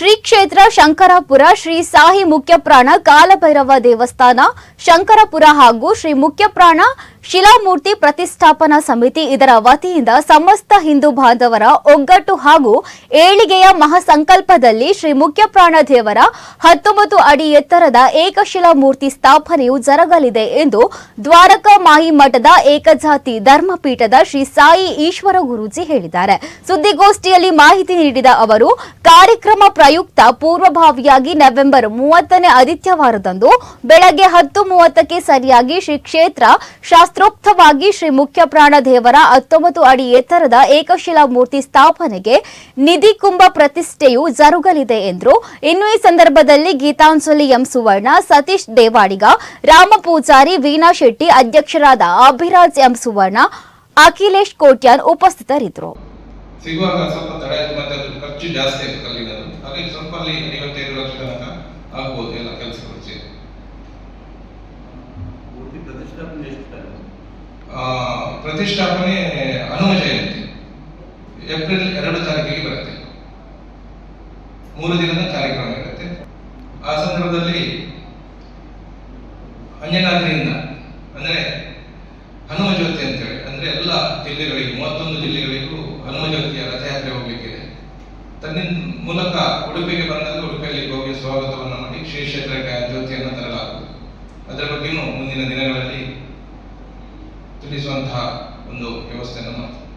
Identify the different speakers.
Speaker 1: ಶ್ರೀ ಕ್ಷೇತ್ರ ಶಂಕರಾಪುರ ಶ್ರೀ ಸಾಹಿ ಮುಖ್ಯಪ್ರಾಣ ಕಾಲಭೈರವ ದೇವಸ್ಥಾನ ಶಂಕರಪುರ ಹಾಗೂ ಶ್ರೀ ಮುಖ್ಯಪ್ರಾಣ ಶಿಲಾಮೂರ್ತಿ ಪ್ರತಿಷ್ಠಾಪನಾ ಸಮಿತಿ ಇದರ ವತಿಯಿಂದ ಸಮಸ್ತ ಹಿಂದೂ ಬಾಂಧವರ ಒಗ್ಗಟ್ಟು ಹಾಗೂ ಏಳಿಗೆಯ ಮಹಾಸಂಕಲ್ಪದಲ್ಲಿ ಶ್ರೀ ಮುಖ್ಯಪ್ರಾಣ ದೇವರ ಹತ್ತೊಂಬತ್ತು ಅಡಿ ಎತ್ತರದ ಏಕಶಿಲಾ ಮೂರ್ತಿ ಸ್ಥಾಪನೆಯು ಜರಗಲಿದೆ ಎಂದು ದ್ವಾರಕಾ ಮಾಹಿ ಮಠದ ಏಕಜಾತಿ ಧರ್ಮಪೀಠದ ಶ್ರೀ ಸಾಯಿ ಈಶ್ವರ ಗುರೂಜಿ ಹೇಳಿದ್ದಾರೆ. ಸುದ್ದಿಗೋಷ್ಠಿಯಲ್ಲಿ ಮಾಹಿತಿ ನೀಡಿದ ಅವರು, ಕಾರ್ಯಕ್ರಮ ಪ್ರಯುಕ್ತ ಪೂರ್ವಭಾವಿಯಾಗಿ ನವೆಂಬರ್ ಮೂವತ್ತನೇ ಆದಿತ್ಯವಾರದಂದು ಬೆಳಗ್ಗೆ ಹತ್ತು ಮೂವತ್ತಕ್ಕೆ ಸರಿಯಾಗಿ ಶ್ರೀ ಕ್ಷೇತ್ರ ಶಾಸ್ತ್ರೋಕ್ತವಾಗಿ ಶ್ರೀ ಮುಖ್ಯಪ್ರಾಣ ದೇವರ ಹತ್ತೊಂಬತ್ತು ಅಡಿ ಎತ್ತರದ ಏಕಶಿಲಾ ಮೂರ್ತಿ ಸ್ಥಾಪನೆಗೆ ನಿಧಿ ಕುಂಭ ಪ್ರತಿಷ್ಠೆಯು ಜರುಗಲಿದೆ ಎಂದರು. ಇನ್ನು ಈ ಸಂದರ್ಭದಲ್ಲಿ ಗೀತಾಂಜಲಿ ಎಂ ಸುವರ್ಣ, ಸತೀಶ್ ದೇವಾಡಿಗ, ರಾಮ ಪೂಜಾರಿ ವೀಣಾ ಶೆಟ್ಟಿ ಅಧ್ಯಕ್ಷರಾದ ಅಭಿರಾಜ್ ಎಂ ಸುವರ್ಣ, ಅಖಿಲೇಶ್ ಕೋಟ್ಯಾನ್ ಉಪಸ್ಥಿತರಿದ್ದರು.
Speaker 2: ಜಾಸ್ತಿ
Speaker 3: ಪ್ರತಿಷ್ಠಾಪನೆ
Speaker 2: ಹನುಮ ಜಯಂತಿ, ಏಪ್ರಿಲ್ ಎರಡು ತಾರೀಕಿಗೆ ಬರುತ್ತೆ. ಮೂರು ದಿನದ ಕಾರ್ಯಕ್ರಮ ಇರುತ್ತೆ. ಆ ಸಂದರ್ಭದಲ್ಲಿ ಅಂಜನಾದ್ರಿಯಿಂದ ಅಂದ್ರೆ ಹನುಮ ಜ್ಯೋತಿ ಅಂತೇಳಿ, ಅಂದ್ರೆ ಎಲ್ಲ ಜಿಲ್ಲೆಗಳಿಗೂ, ಮೂವತ್ತೊಂದು ಜಿಲ್ಲೆಗಳಿಗೂ ಹನುಮ ಜ್ಯೋತಿಯ ರಥಯಾತ್ರೆ ಹೋಗ್ಲಿಕ್ಕಿದೆ. ತನ್ನ ಮೂಲಕ ಉಡುಪಿಗೆ ಬಂದಾಗ ಉಡುಪಿಯಲ್ಲಿ ಹೋಗಿ ಸ್ವಾಗತವನ್ನು ಮಾಡಿ ಶ್ರೀ ಕ್ಷೇತ್ರಕ್ಕೆ ಜ್ಯೋತಿಯನ್ನು ತರಲಾಗುವುದು. ಅದರ ಬಗ್ಗೆಯೂ ಮುಂದಿನ ದಿನಗಳಲ್ಲಿ ತಿಳಿಸುವಂತಹ ಒಂದು ವ್ಯವಸ್ಥೆಯನ್ನು ಮಾಡ್ತೀವಿ.